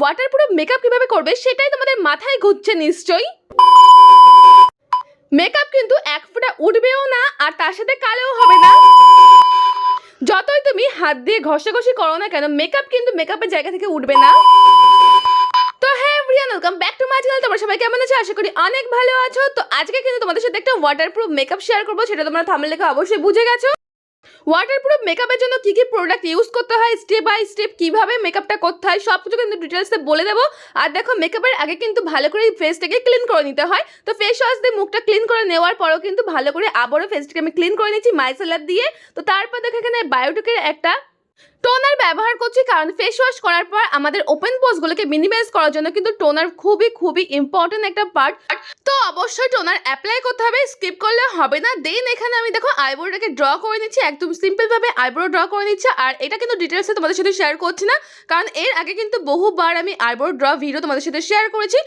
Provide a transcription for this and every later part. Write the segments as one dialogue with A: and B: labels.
A: Waterproof makeup কীভাবে করবে সেটাই তোমাদের মাথায় ঘুরছে নিশ্চয়ই। মেকআপ কিন্তু এক ফোঁটা উঠবেও না আর তার সাথে কালেও হবে না। যতই তুমি হাত দিয়ে ঘষাঘষি করো না কেন মেকআপ কিন্তু মেকআপের জায়গা থেকে উঠবে না। তো হ্যাঁ everyone welcome back to my channel তোমরা সবাই কেমন আছো? আশা করি অনেক ভালো আছো। তো আজকে কিন্তু তোমাদের সাথে একটা ওয়াটারপ্রুফ মেকআপ শেয়ার করব, সেটা তোমরা থামলে লেখা অবশ্যই বুঝে গেছো। ওয়াটারপ্রুফ মেকআপের জন্য কি কি প্রোডাক্ট ইউজ করতে হয় স্টেপ বাই স্টেপ কীভাবে মেকআপটা করতে হয়, সব কিছু কিন্তু ডিটেলসে বলে দেবো। আর দেখো মেকআপের আগে কিন্তু ভালো করে ফেসটাকে ক্লিন করে নিতে হয়। তো ফেস ওয়াশ দিয়ে মুখটা ক্লিন করে নেওয়ার পরও কিন্তু ভালো করে আবারও ফেসটাকে আমি ক্লিন করে নিচ্ছি মাইসেলার দিয়ে। তো তারপর দেখো এখানে বায়োটিকের একটা টোনার ব্যবহার করছি কারণ ফেস ওয়াশ করার পর আমাদের ওপেন পোস্টগুলোকে মিনিমাইজ করার জন্য কিন্তু টোনার খুবই খুবই ইম্পর্টেন্ট একটা পার্ট তো অবশ্যই টোনার অ্যাপ্লাই করতে হবে স্কিপ করলে হবে না। দেন এখানে আমি দেখো আইব্রোটাকে ড্র করে নিচ্ছি, একদম সিম্পলভাবে আইব্রো ড্র করে নিচ্ছি। আর এটা কিন্তু ডিটেলসে তোমাদের সাথে শেয়ার করছি না, কারণ এর আগে কিন্তু বহুবার আমি আইব্রো ড্র ভিডিও তোমাদের সাথে শেয়ার করেছি।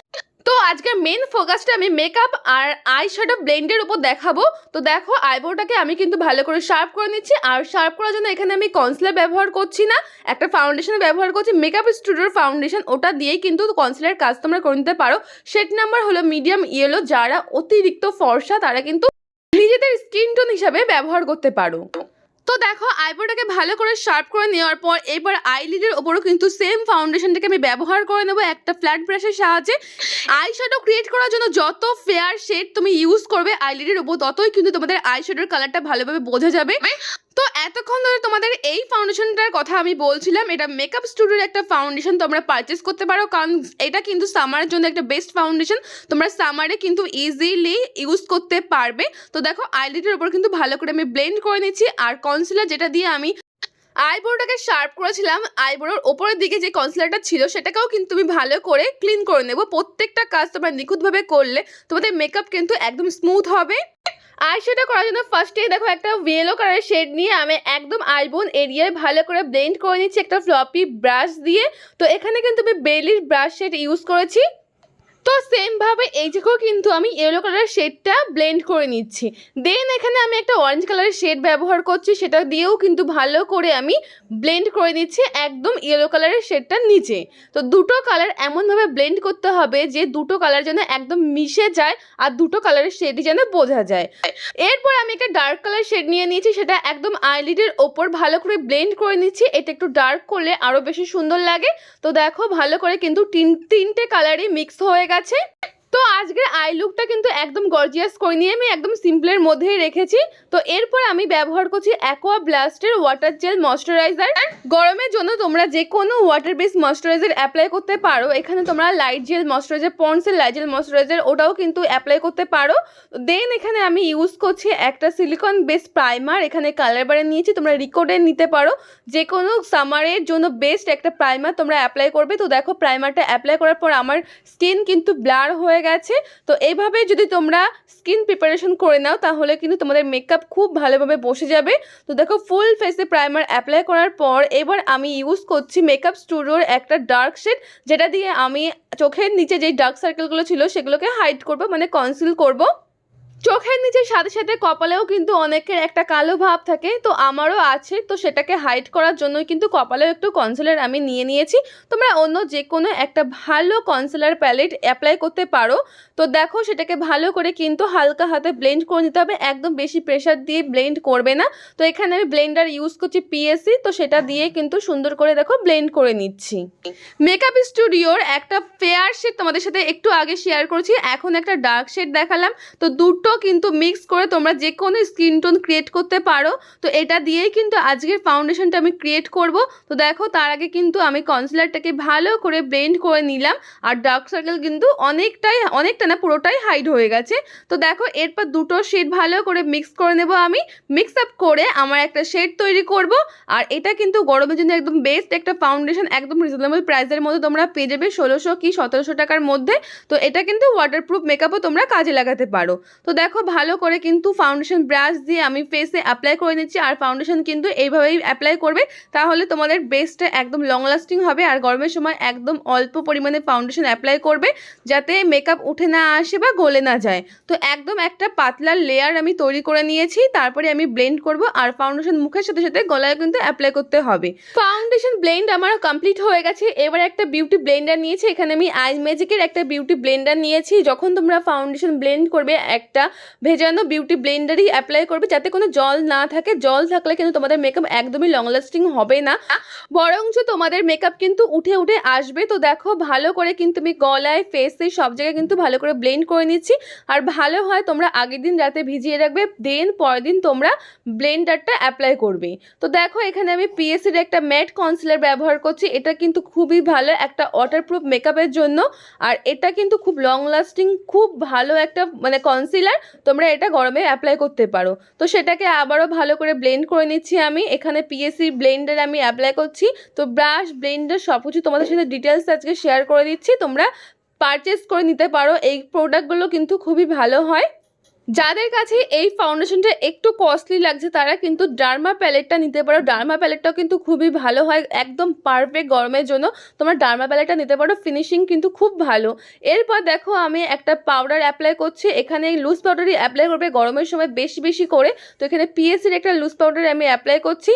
A: তো আজকের মেন ফোকাসটা আমি মেকআপ আর আই শ্যাডো ব্লেন্ডের উপর দেখাবো। তো দেখো আইব্রোটাকে আমি কিন্তু ভালো করে শার্প করে নিচ্ছি। আর শার্প করার জন্য এখানে আমি কনসিলার ব্যবহার করছি না। একটা ফাউন্ডেশন ব্যবহার করছি। মেকআপ স্টুডিওর ফাউন্ডেশন ওটা দিয়েই কিন্তু কনসিলার কাজ তোমরা করে নিতে পারো। শেড নাম্বার হলো মিডিয়াম ইয়েলো যারা অতিরিক্ত ফর্সা, তারা কিন্তু নিজেদের স্কিন টোন হিসাবে ব্যবহার করতে পারো। তো দেখো আইব্রোটাকে ভালো করে শার্প করে নেওয়ার পর এবার আইলিডের ওপরও কিন্তু সেম ফাউন্ডেশনটাকে আমি ব্যবহার করে নেব একটা ফ্ল্যাট ব্রাশের সাহায্যে। আই শ্যাডো ক্রিয়েট করার জন্য যত ফেয়ার শেড তুমি ইউজ করবে আইলিডের ওপর, ততই কিন্তু তোমাদের আই শ্যাডোর কালারটা ভালোভাবে বোঝা যাবে। তো এতক্ষণ ধরে তোমাদের এই ফাউন্ডেশনটার কথা আমি বলছিলাম, এটা মেকআপ স্টুডিওর একটা ফাউন্ডেশন তোমরা পারচেস করতে পারো, কারণ এটা কিন্তু সামারের জন্য একটা বেস্ট ফাউন্ডেশন তোমরা সামারে কিন্তু ইজিলি ইউজ করতে পারবে। তো দেখো আইলিডের ওপর কিন্তু ভালো করে আমি ব্লেন্ড করে নিচ্ছি, আর কনসিলার যেটা দিয়ে আমি আইব্রোটাকে শার্প করেছিলাম আইব্রোর ওপরের দিকে যে কনসিলারটা ছিল, সেটাকেও কিন্তু তুমি ভালো করে ক্লিন করে নেব। প্রত্যেকটা কাজ তোমরা নিখুঁতভাবে করলে তোমাদের মেকআপ কিন্তু একদম স্মুথ হবে। আই সেটা করার জন্য ফার্স্টে দেখো একটা ইয়েলো কালারের শেড নিয়ে আমি একদম আইবোন এরিয়ায় ভালো করে ব্লেন্ড করে নিচ্ছি একটা ফ্লপি ব্রাশ দিয়ে। তো এখানে কিন্তু আমি বেলির ব্রাশ শেড ইউজ করেছি। তো সেমভাবে এই কিন্তু আমি ইয়েলো কালারের শেডটা ব্লেন্ড করে নিচ্ছি। দেন এখানে আমি একটা অরেঞ্জ কালারের শেড ব্যবহার করছি, সেটা দিয়েও কিন্তু ভালো করে আমি ব্লেন্ড করে নিচ্ছি একদম ইয়েলো কালারের শেডটার নিচে। তো দুটো কালার এমনভাবে ব্লেন্ড করতে হবে যে দুটো কালার যেন একদম মিশে যায় আর দুটো কালারের শেডই যেন বোঝা যায়। এরপর আমি একটা ডার্ক কালার শেড নিয়ে নিয়েছি, সেটা একদম আইলিডের ওপর ভালো করে ব্লেন্ড করে নিচ্ছি। এটা একটু ডার্ক করলে আরও বেশি সুন্দর লাগে। তো দেখো ভালো করে কিন্তু তিন, তিনটে কালারই মিক্স হয়ে গেছে। আছে? তো আজকের আই লুকটা কিন্তু একদম গর্জিয়াস করে নিয়ে আমি একদম সিম্পলের মধ্যেই রেখেছি। তো এরপর আমি ব্যবহার করছি অ্যাকোয়া ব্লাস্টের ওয়াটার জেল ময়শ্চারাইজার গরমের জন্য তোমরা যে কোনো ওয়াটার বেস ময়শ্চারাইজার অ্যাপ্লাই করতে পারো। এখানে তোমরা লাইট জেল ময়শ্চারাইজার পন্সের লাইট জেল ময়শ্চারাইজার ওটাও কিন্তু অ্যাপ্লাই করতে পারো। দেন এখানে আমি ইউজ করছি একটা সিলিকন বেস প্রাইমার এখানে কালার বারে নিয়েছি, তোমরা রিকোডের নিতে পারো। যে কোনো সামারের জন্য বেস্ট একটা প্রাইমার তোমরা অ্যাপ্লাই করবে। তো দেখো প্রাইমারটা অ্যাপ্লাই করার পর আমার স্কিন কিন্তু ব্লার হয়ে গেছে। তো এইভাবে যদি তোমরা স্কিন প্রিপারেশন করে নাও, তাহলে কিন্তু তোমাদের মেকআপ খুব ভালোভাবে বসে যাবে। তো দেখো ফুল ফেসে প্রাইমার অ্যাপ্লাই করার পর এবার আমি ইউজ করছি মেকআপ স্টুডিওর একটা ডার্ক শেড যেটা দিয়ে আমি চোখের নিচে যেই ডার্ক সার্কেলগুলো ছিল সেগুলোকে হাইড করব মানে কনসিল করব। চোখের নিচের সাথে সাথে কপালেও কিন্তু অনেকের একটা কালো ভাব থাকে, তো আমারও আছে, তো সেটাকে হাইড করার জন্যই কিন্তু কপালেও একটু কনসিলার আমি নিয়ে নিয়েছি। তোমরা অন্য যে কোনো একটা ভালো কনসিলার প্যালেট অ্যাপ্লাই করতে পারো, তো দেখো সেটাকে ভালো করে কিন্তু হালকা হাতে ব্লেন্ড করে নিতে হবে, একদম বেশি প্রেশার দিয়ে ব্লেন্ড করবে না। তো এখানে আমি ব্লেন্ডার ইউজ করছি পিএসসি তো সেটা দিয়ে কিন্তু সুন্দর করে দেখো ব্লেন্ড করে নিচ্ছি। মেকআপ স্টুডিওর একটা ফেয়ার শেড তোমাদের সাথে একটু আগে শেয়ার করেছি, এখন একটা ডার্ক শেড দেখালাম, তো দুটো কিন্তু মিক্স করে তোমরা যে কোনো স্কিন টোন ক্রিয়েট করতে পারো। তো এটা দিয়েই কিন্তু আজকের ফাউন্ডেশনটা আমি ক্রিয়েট করব। তো দেখো, তার আগে কিন্তু আমি কনসিলারটাকে ভালো করে ব্লেন্ড করে নিলাম। আর ডার্ক সার্কেল কিন্তু অনেকটাই, অনেকটা না, পুরোটাই হাইড হয়ে গেছে। তো দেখো, এরপর দুটো শেড ভালো করে মিক্স করে নেব আমি। মিক্স আপ করে আমার একটা শেড তৈরি করব। আর এটা কিন্তু গরমের জন্য একদম বেস্ট একটা ফাউন্ডেশন একদম রিজনেবল প্রাইসের মধ্যে তোমরা পেয়ে যাবে ষোলোশো কি সতেরোশো টাকার মধ্যে। তো এটা কিন্তু ওয়াটারপ্রুফ মেকআপও তোমরা কাজে লাগাতে পারো। তো দেখো ভালো করে কিন্তু ফাউন্ডেশন ব্রাশ দিয়ে আমি ফেসে অ্যাপ্লাই করে নিচ্ছি। আর ফাউন্ডেশন কিন্তু এইভাবেই অ্যাপ্লাই করবে। তাহলে তোমাদের বেসটা একদম লং লাস্টিং হবে। আর গরমের সময় একদম অল্প পরিমাণে ফাউন্ডেশন অ্যাপ্লাই করবে। যাতে মেকআপ উঠে না আসে বা গলে না যায়। তো একদম একটা পাতলা লেয়ার আমি তৈরি করে নিয়েছি। তারপরে আমি ব্লেন্ড করব। আর ফাউন্ডেশন মুখের সাথে সাথে গলায় কিন্তু অ্যাপ্লাই করতে হবে। ফাউন্ডেশন ব্লেন্ড আমার কমপ্লিট হয়ে গেছে। এবার একটা বিউটি ব্লেন্ডার নিয়েছি। এখানে আমি আই ম্যাজিকের একটা বিউটি ব্লেন্ডার নিয়েছি। যখন তোমরা ফাউন্ডেশন ব্লেন্ড করবে একটা ভেজানো বিউটি ব্লেন্ডারই অ্যাপ্লাই করবে যাতে কোনো জল না থাকে। জল থাকলে কিন্তু তোমাদের মেকআপ একদমই লং লাস্টিং হবে না। বরঞ্চ তোমাদের মেকআপ কিন্তু উঠে উঠে আসবে। তো দেখো, ভালো করে কিন্তু আমি গলায় ফেসে সব জায়গায় কিন্তু ভালো করে ব্লেন্ড করে নিচ্ছি। আর ভালো হয় তোমরা আগের দিন রাতে ভিজিয়ে রাখবে দেন পরের দিন তোমরা ব্লেন্ডারটা অ্যাপ্লাই করবে। তো দেখো, এখানে আমি পিএসসির একটা ম্যাট কনসিলার ব্যবহার করছি। এটা কিন্তু খুবই ভালো একটা ওয়াটারপ্রুফ মেকআপের জন্য। আর এটা কিন্তু খুব লং লাস্টিং খুব ভালো একটা মানে কনসিলার তোমরা এটা গরমে অ্যাপ্লাই করতে পারো। তো সেটাকে আবারও ভালো করে ব্লেন্ড করে নিচ্ছি আমি। এখানে পিএসসি ব্লেন্ডার আমি অ্যাপ্লাই করছি। তো ব্রাশ ব্লেন্ডার সব কিছু তোমাদের সাথে ডিটেলস আজকে শেয়ার করে দিচ্ছি। তোমরা পারচেস করে নিতে পারো। এই প্রোডাক্টগুলো কিন্তু খুবই ভালো হয়। যাদের কাছে এই ফাউন্ডেশনটা একটু কস্টলি লাগছে, তারা কিন্তু ডার্মা প্যালেটটা নিতে পারো। ডার্মা প্যালেটটাও কিন্তু খুবই ভালো হয়, একদম পারফেক্ট গরমের জন্য। তোমরা ডার্মা প্যালেটটা নিতে পারো ফিনিশিং কিন্তু খুব ভালো। এরপর দেখো, আমি একটা পাউডার অ্যাপ্লাই করছি। এখানে লুজ পাউডারই অ্যাপ্লাই করবে গরমের সময় বেশি বেশি করে। তো এখানে পিএসসির একটা লুজ পাউডার আমি অ্যাপ্লাই করছি।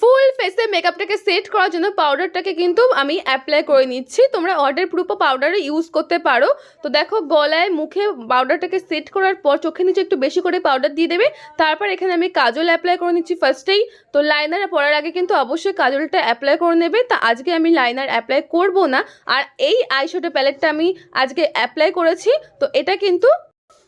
A: ফুল ফেসে মেকআপটাকে সেট করার জন্য পাউডারটাকে কিন্তু আমি অ্যাপ্লাই করে নিচ্ছি। তোমরা অর্ডার প্রুফও পাউডারও ইউজ করতে পারো। তো দেখো, গলায়, মুখে পাউডারটাকে সেট করার পর চোখের নিচে একটু বেশি করে পাউডার দিয়ে দেবে, তারপর এখানে আমি কাজল অ্যাপ্লাই করে নিচ্ছি ফার্স্টেই তো লাইনার পরার আগে কিন্তু অবশ্যই কাজলটা অ্যাপ্লাই করে নেবে। তা আজকে আমি লাইনার অ্যাপ্লাই করব না। আর এই আইশ্যাডো প্যালেটটা আমি আজকে অ্যাপ্লাই করেছি। তো এটা কিন্তু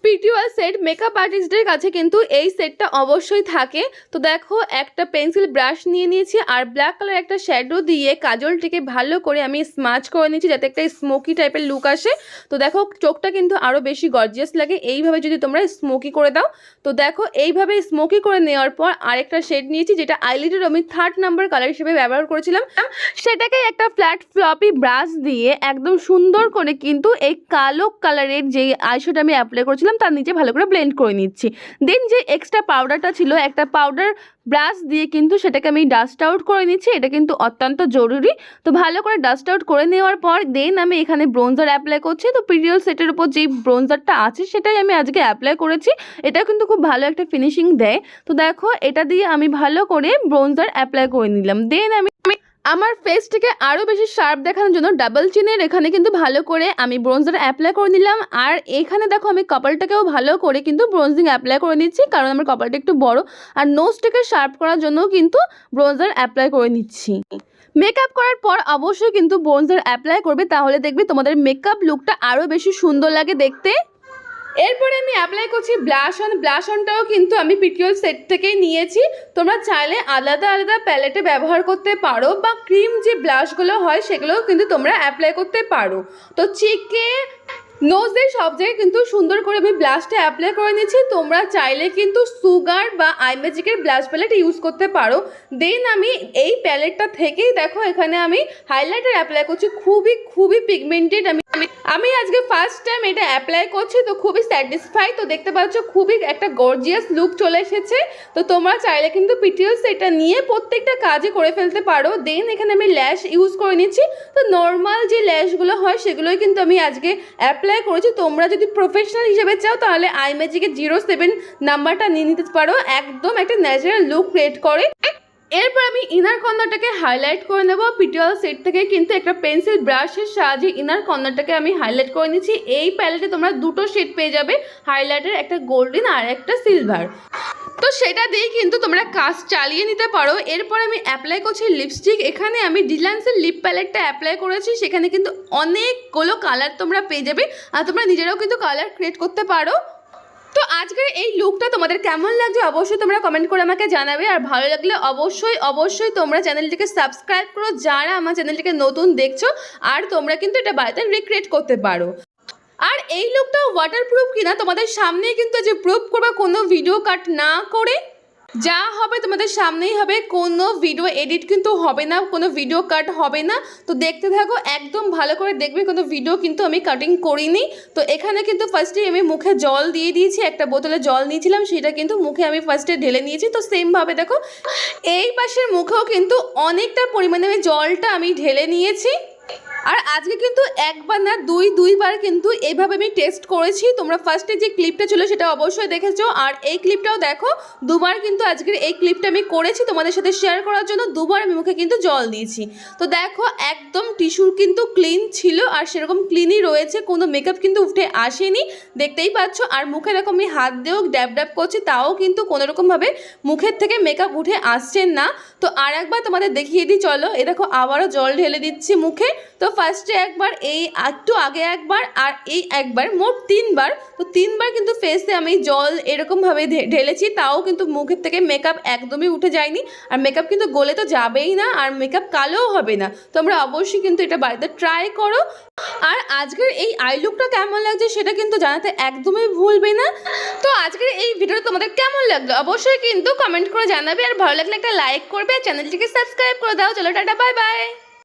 A: পিটিওয়াল সেট মেকআপ আর্টিস্টদের কাছে কিন্তু এই সেটটা অবশ্যই থাকে। তো দেখো, একটা পেন্সিল ব্রাশ নিয়ে নিয়েছি আর ব্ল্যাক কালার একটা শ্যাডো দিয়ে কাজলটিকে ভালো করে আমি স্মাচ করে নিয়েছি যাতে একটা স্মোকি টাইপের লুক আসে। তো দেখো, চোখটা কিন্তু আরও বেশি গর্জিয়াস লাগে। এইভাবে যদি তোমরা স্মোকি করে দাও, তো দেখো, এইভাবে স্মোকি করে নেওয়ার পর আরেকটা শেড নিয়েছি যেটা আইলিডের আমি থার্ড নাম্বার কালার হিসেবে ব্যবহার করেছিলাম। সেটাকে একটা ফ্ল্যাট ফ্লপি ব্রাশ দিয়ে একদম সুন্দর করে কিন্তু এই কালো কালারের যে আইশ্যাডো আমি অ্যাপ্লাই করেছিলাম তার নিচে ভালো করে ব্লেন্ড করে নিচ্ছি। দেন যে এক্সট্রা পাউডারটা ছিল, একটা পাউডার ব্রাশ দিয়ে কিন্তু সেটাকে আমি ডাস্ট আউট করে নিচ্ছি, এটা কিন্তু অত্যন্ত জরুরি। তো ভালো করে ডাস্ট আউট করে নেওয়ার পর দেন আমি এখানে ব্রোঞ্জার অ্যাপ্লাই করছি। তো পিরিয়ল সেটের উপর যেই ব্রোঞ্জারটা আছে, সেটাই আমি আজকে অ্যাপ্লাই করেছি। এটা কিন্তু খুব ভালো একটা ফিনিশিং দেয়। তো দেখো, এটা দিয়ে আমি ভালো করে ব্রোঞ্জার অ্যাপ্লাই করে নিলাম। দেন আমি আমার ফেসটিকে আরও বেশি শার্প দেখানোর জন্য ডাবল চিনের এখানে কিন্তু ভালো করে আমি ব্রোঞ্জার অ্যাপ্লাই করে নিলাম। আর এখানে দেখো আমি কপালটাকেও ভালো করে কিন্তু ব্রোঞ্জিং অ্যাপ্লাই করে নিচ্ছি, কারণ আমার কপালটা একটু বড়। আর নোজটাকে শার্প করার জন্য কিন্তু ব্রোঞ্জার অ্যাপ্লাই করে নিচ্ছি। মেকআপ করার পর অবশ্যই কিন্তু ব্রোঞ্জার অ্যাপ্লাই করবে, তাহলে দেখবে তোমাদের মেকআপ লুকটা আরও বেশি সুন্দর লাগে দেখতে। এরপরে আমি অ্যাপ্লাই করছি ব্লাশ অন ব্লাশ অনটাও কিন্তু আমি পিটিওল সেট থেকেই নিয়েছি। তোমরা চাইলে আলাদা আলাদা প্যালেটে ব্যবহার করতে পারো বা ক্রিম যে ব্লাশগুলো হয় সেগুলোও কিন্তু তোমরা অ্যাপ্লাই করতে পারো। তো চিকে নোজে সব জায়গায় কিন্তু সুন্দর করে আমি ব্লাশটা অ্যাপ্লাই করে নিয়েছি। তোমরা চাইলে কিন্তু সুগার বা আইম্যাজিকের ব্লাশ প্যালেট ইউজ করতে পারো। দেন আমি এই প্যালেটটা থেকেই দেখো এখানে আমি হাইলাইটার অ্যাপ্লাই করছি। খুবই খুবই পিগমেন্টেড আমি আমি- আজকে ফার্স্ট টাইম এটা অ্যাপ্লাই করছি, তো খুবই স্যাটিসফাই তো দেখতে পাচ্ছ খুবই একটা গর্জিয়াস লুক চলে এসেছে। তো তোমরা চাইলে কিন্তু পিটিএল এটা নিয়ে প্রত্যেকটা কাজে করে ফেলতে পারো। দেন এখানে আমি ল্যাশ ইউজ করে নিচ্ছি। তো নর্মাল যে ল্যাশগুলো হয়, সেগুলোই কিন্তু আমি আজকে অ্যাপ্লাই করেছি। তোমরা যদি প্রফেশনাল হিসেবে চাও, তাহলে আই ম্যাজিকের জিরো সেভেন নাম্বারটা নিয়ে নিতে পারো। একদম একটা ন্যাচারাল লুক ক্রিয়েট করে। এরপর আমি ইনার কর্নারটাকে হাইলাইট করে নেব। পিটিওয়াল সেট থেকে কিন্তু একটা পেন্সিল ব্রাশের সাহায্যে ইনার কর্নারটাকে আমি হাইলাইট করে নিচ্ছি। এই প্যালেটে তোমরা দুটো শেড পেয়ে যাবে হাইলাইটের একটা গোল্ডেন আর একটা সিলভার তো সেটা দিয়েই কিন্তু তোমরা কাজ চালিয়ে নিতে পারো। এরপর আমি অ্যাপ্লাই করছি লিপস্টিক এখানে আমি ডিলান্সের লিপ প্যালেটটা অ্যাপ্লাই করেছি। সেখানে কিন্তু অনেকগুলো কালার তোমরা পেয়ে যাবে। আর তোমরা নিজেরাও কিন্তু কালার ক্রিয়েট করতে পারো। আজকের এই লুকটা তোমাদের কেমন লাগছে অবশ্যই তোমরা কমেন্ট করে আমাকে জানাবে। আর ভালো লাগলে অবশ্যই অবশ্যই তোমরা চ্যানেলটিকে সাবস্ক্রাইব করো। যারা আমার চ্যানেলটিকে নতুন দেখছ, আর তোমরা কিন্তু এটা বাড়িতে রিক্রিয়েট করতে পারো। আর এই লুকটা ওয়াটারপ্রুফ কিনা, তোমাদের সামনে কিন্তু যে প্রুফ করবা কোনো ভিডিও কাট না করে যা হবে তোমাদের সামনেই হবে। কোনো ভিডিও এডিট কিন্তু হবে না, কোনো ভিডিও কাট হবে না। তো দেখতে থাকো, একদম ভালো করে দেখবে কোনো ভিডিও কিন্তু আমি কাটিং করিনি। তো এখানে কিন্তু ফার্স্টে আমি মুখে জল দিয়ে দিয়েছি, একটা বোতলে জল নিয়েছিলাম, সেটা কিন্তু মুখে আমি ফার্স্টে ঢেলে নিয়েছি। তো সেমভাবে দেখো, এই পাশের মুখেও কিন্তু অনেকটা পরিমাণে আমি জলটা আমি ঢেলে নিয়েছি। আর আজকে কিন্তু একবার না, দুই, দুইবার কিন্তু এইভাবে আমি টেস্ট করেছি। তোমরা ফার্স্টে যে ক্লিপটা ছিল সেটা অবশ্যই দেখেছ। আর এই ক্লিপটাও দেখো, দুবার কিন্তু আজকের এই ক্লিপটা আমি করেছি তোমাদের সাথে শেয়ার করার জন্য। দুবার আমি মুখে কিন্তু জল দিয়েছি। তো দেখো, একদম টিস্যুর কিন্তু ক্লিন ছিল আর সেরকম ক্লিনই রয়েছে। কোনো মেকআপ কিন্তু উঠে আসেনি। দেখতেই পাচ্ছ, আর মুখে এরকম আমি হাত দিয়েও ড্যাব ড্যাব করছি, তাও কিন্তু কোনোরকমভাবে মুখের থেকে মেকআপ উঠে আসছেন না। তো আর একবার তোমাদের দেখিয়ে দিই, চলো। এ দেখো, আবারও জল ঢেলে দিচ্ছি মুখে। তো ফার্স্টে একবার, এই একটু আগে একবার, আর এই একবার, মোট তিনবার। তো তিনবার কিন্তু ফেসে আমি জল এরকমভাবে ঢেলেছি, তাও কিন্তু মুখের থেকে মেকআপ একদমই উঠে যায়নি। আর মেকআপ কিন্তু গলে তো যাবেই না, আর মেকআপ কালোও হবে না। তোমরা অবশ্যই কিন্তু এটা বাড়িতে ট্রাই করো। আর আজকের এই আই লুকটা কেমন লাগছে সেটা কিন্তু জানাতে একদমই ভুলবে না। তো আজকের এই ভিডিওটা তোমাদের কেমন লাগল? অবশ্যই কিন্তু কমেন্ট করে জানাবে। আর ভালো লাগলে একটা লাইক করবে। চ্যানেলটিকে সাবস্ক্রাইব করে দাও। চলো টাটা বাই বাই